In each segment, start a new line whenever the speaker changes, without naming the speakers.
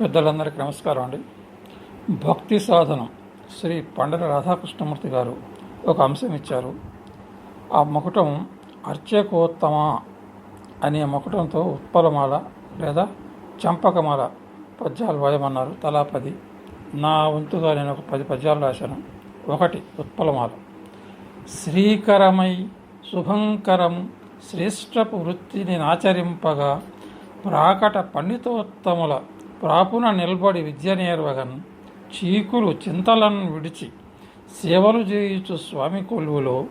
పెద్దలందరికీ నమస్కారం అండి. భక్తి సాధనం శ్రీ పండర రాధాకృష్ణమూర్తి గారు ఒక అంశం ఇచ్చారు. ఆ ముకుటం అర్చకోత్తమ అనే ముకుటంతో ఉత్పలమాల లేదా చంపకమాల పద్యాలు వాయమన్నారు. తలా పది. నా వంతుగా నేను ఒక పది పద్యాలు రాశాను. ఒకటి ఉత్పలమాల. శ్రీకరమై శుభంకరం శ్రేష్టపు వృత్తిని ఆచరింపగా ప్రాకట పండితోత్తముల ప్రాపున నిలబడి విద్య నేర్వగన్ చీకులు చింతలను విడిచి సేవలు చేయుచు స్వామి కొలువులో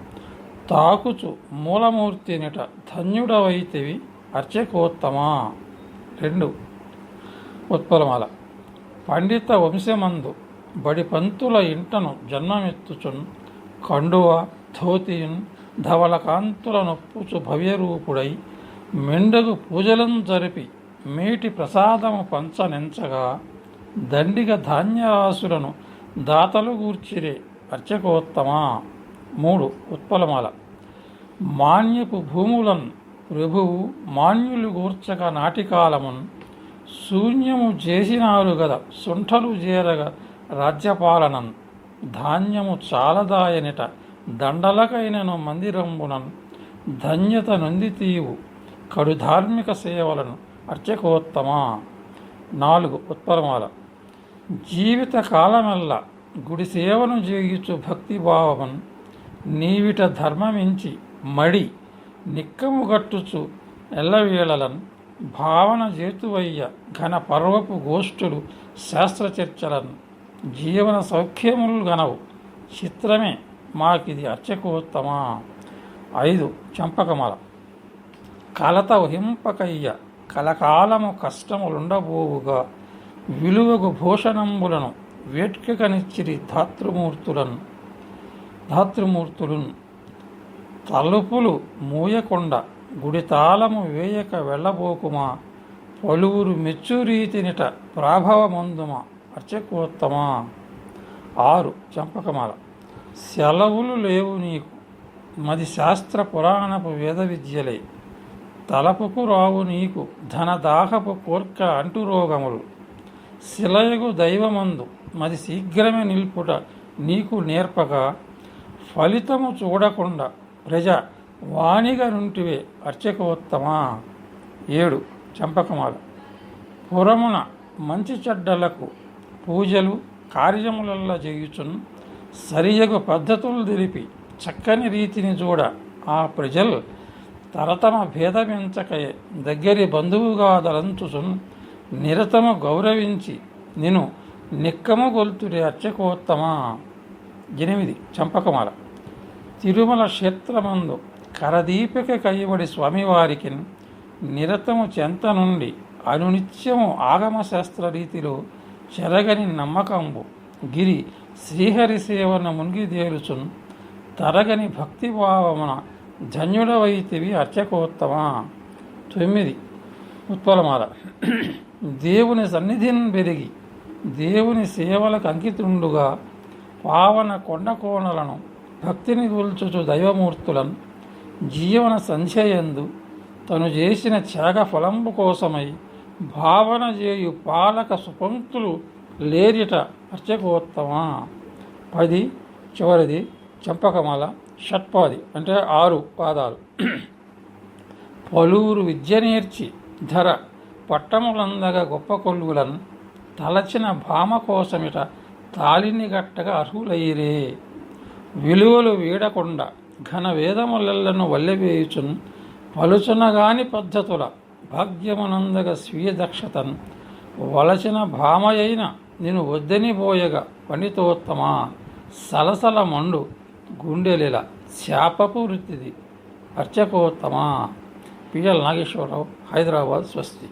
తాకుచు మూలమూర్తినిట ధన్యుడవైతివి అర్చకోత్తమా. రెండు. ఉత్పలమాల. పండిత వంశమందు బడి పంతుల ఇంటను జన్మమెత్తుచున్ కండువ ధోతియున్ ధవల కాంతుల నొప్పుచు భవ్యరూపుడై మెండగు పూజలను జరిపి మేటి ప్రసాదము పంచనెంచగా దండిగ ధాన్యరాశులను దాతలు గూర్చిరే అర్చకోత్తమ. మూడు ఉత్పలమాల. మాన్యపు భూములన్ ప్రభువు మాన్యులు గూర్చక నాటికాలమున్ శూన్యము చేసినారు గద సుంఠలు చేరగ రాజ్యపాలనన్ ధాన్యము చాలదాయనిట దండలకైనను మందిరంబునన్ ధన్యత నొందితీవు కడు ధార్మిక సేవలను అర్చకోత్తమా. నాలుగు ఉత్పలమాల జీవిత కాలమెల్ల గుడి సేవను జీవించు భక్తిభావమన్ నీవిట ధర్మమించి మడి నిక్కము గట్టుచు ఎల్లవేళలన్ భావన జేతువయ్య ఘన పర్వపు గోష్ఠులు శాస్త్రచర్చలను జీవన సౌఖ్యములు గనవు. చిత్రమే మాకిది అర్చకోత్తమా. ఐదు చంపకమల. కలత వహింపకయ్య కలకాలము కష్టములుండబోవుగా విలువకు భూషణంబులను వేట్కనిచ్చిరి ధాతృమూర్తులను. ధాతృమూర్తులను తలుపులు మూయకుండా గుడి తాళము వేయక వెళ్ళబోకుమా పలువురు మెచ్చురీతినిట ప్రాభవమందుమా అర్చకోత్తమా. ఆరు చంపకమాల. సెలవులు లేవు నీకు. మది శాస్త్ర పురాణపు వేద విద్యలే. తలపుకు రావు నీకు ధనదాహపు కోర్క అంటురోగములు శిలయగు దైవమందు మది శీఘ్రమే నిల్పుట నీకు నేర్పగా ఫలితము చూడకుండా ప్రజ వాణిగా నుంటివే అర్చకోత్తమా? ఏడు. చంపకమాల. పురమున మంచి చెడ్డలకు పూజలు కార్యములల్లా చేయుచున్ సరియగు పద్ధతులు తెలిపి చక్కని రీతిని చూడ ఆ ప్రజలు తరతమ భేదమించకయే దగ్గరి బంధువుగాదలంచుసున్ నిరతము గౌరవించి నిను నిక్కము గొల్తుడే అర్చకోత్తమా? ఎనిమిది. చంపకమాల. తిరుమల క్షేత్రమందు కరదీపిక కయ్యబడి స్వామివారికి నిరతము చెంత నుండి అనునిత్యము ఆగమశాస్త్ర రీతిలో చెరగని నమ్మకంబు గిరి శ్రీహరి సేవన మునిగిదేలుచున్ తరగని భక్తిభావమున ధన్యుడవైతివి అర్చకోత్తమా? తొమ్మిది. ఉత్పలమాల. దేవుని సన్నిధిని పెరిగి దేవుని సేవలకు అంకితుండుగా పావన కొండ కోణలను భక్తిని కూల్చుచు దైవమూర్తులను జీవన సంధ్యయందు తను చేసిన త్యాగ ఫలంబు కోసమై భావన చేయు పాలక సుపంక్తులు లేరిట అర్చకోత్తమా? పది. చివరిది. చంపకమాల షట్పాది అంటే ఆరు పాదాలు. పలువురు విద్య నేర్చి ధర పట్టములందగా గొప్ప కొలువులను తలచిన భామ కోసమిట తాలిని గట్టగా అర్హులైరే. విలువలు వీడకుండా ఘన వేదములెల్లను వల్లెవేయుచును పలుచునగాని పద్ధతుల భాగ్యమునందగ స్వీయ దక్షతను వలచిన భామయైన నేను వద్దని పోయగా పండితోత్తమా సలసల మండు గుండెలిల శాపపు వృత్తిది. అర్చకోత్తమా. పిఎల్ నాగేశ్వరరావు హైదరాబాద్ స్వస్తి.